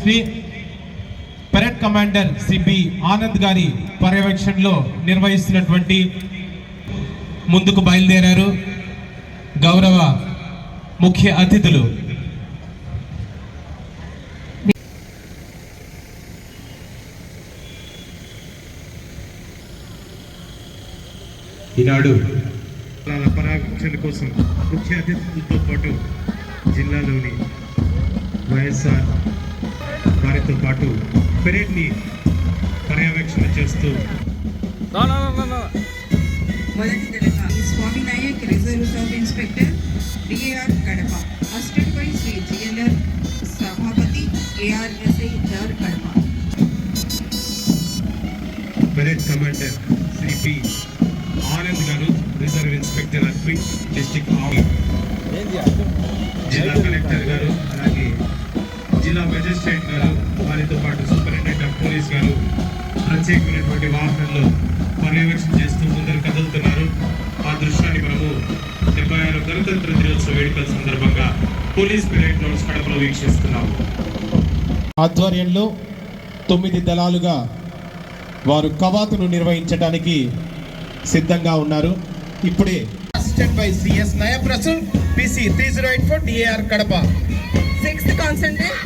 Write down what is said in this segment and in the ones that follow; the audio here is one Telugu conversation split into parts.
Sri parade commander C B Anand గారి పర్యవేక్షణలో నిర్వహిస్తున్నటువంటి ముందుకు బయలుదేరారు గౌరవ ముఖ్య అతిథులు ఈనాడు పరాక్షణ కోసం ముఖ్య అతిథులతో పాటు జిల్లాలోని వైఎస్ఆర్ వారితో పాటు పెరేడ్ని పర్యవేక్షణ చేస్తూ మొదటి దళంగా Swami Nayak reserve sub inspector DAR Kadapa assistant pi Shri GLR Sabhapati ARSI there Kadapa parade commander Shri P Anand garu reserve inspector RP district జిల్లా సైడ్ ద్వారా వారితో పాటు సూపరింటెండెంట్ ఆఫ్ పోలీస్ గారు ప్రత్యేకమైనటువంటి వాహనంలో పర్యవేక్షణ చేస్తూ ముందరు కదులుతున్నారు ఆ దృశ్యాన్ని మనము డెబ్బై ఆరు గణతంత్ర దినోత్సవ వేడుకల సందర్భంగా పోలీస్ పెరేడ్ గ్రౌండ్స్ కడపలో వీక్షిస్తున్నాము ఆధ్వర్యంలో తొమ్మిది దళాలుగా వారు కవాతును నిర్వహించడానికి సిద్ధంగా ఉన్నారు ఇప్పుడే by CS Nayaprasan PC three zero eight four DAR Kadapa sixth concentrate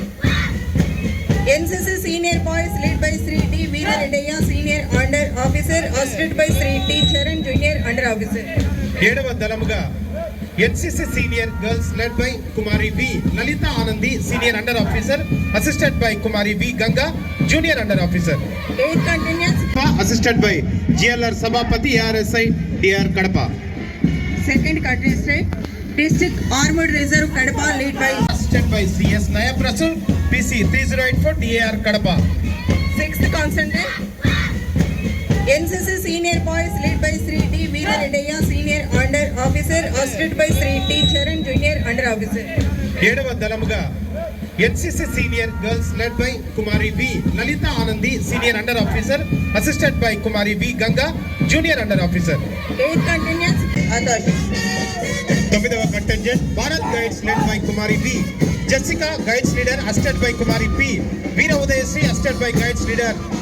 senior boys lead by Shri T Veerareddaiah senior under officer assisted by Shri T Charan junior under officer ఏడవ దళముగా NCC senior girls led by Kumari V Lalitha Anandi senior under officer assisted by Kumari V Ganga junior under officer assisted by GLR Sabhapati RSI DR Kadapa second contestant district armed reserve Kadapa lead by assisted by CS Nayaprasur three three zero eight four DAR Kadapa sixth concentrate NCC senior boys lead by Shri T Veerareddaiah senior under officer assisted by Shri T Charan junior under officer ఏడవ దళముగా NCC senior girls led by Kumari V Lalitha Anandi senior under officer assisted by Kumari V Ganga junior under officer eighth continues authority తొమ్మిదవ contingent Bharat guides led by Kumari V Jessica, Guides Leader, assisted by Kumari P. Veera Udayasri, assisted by Guides Leader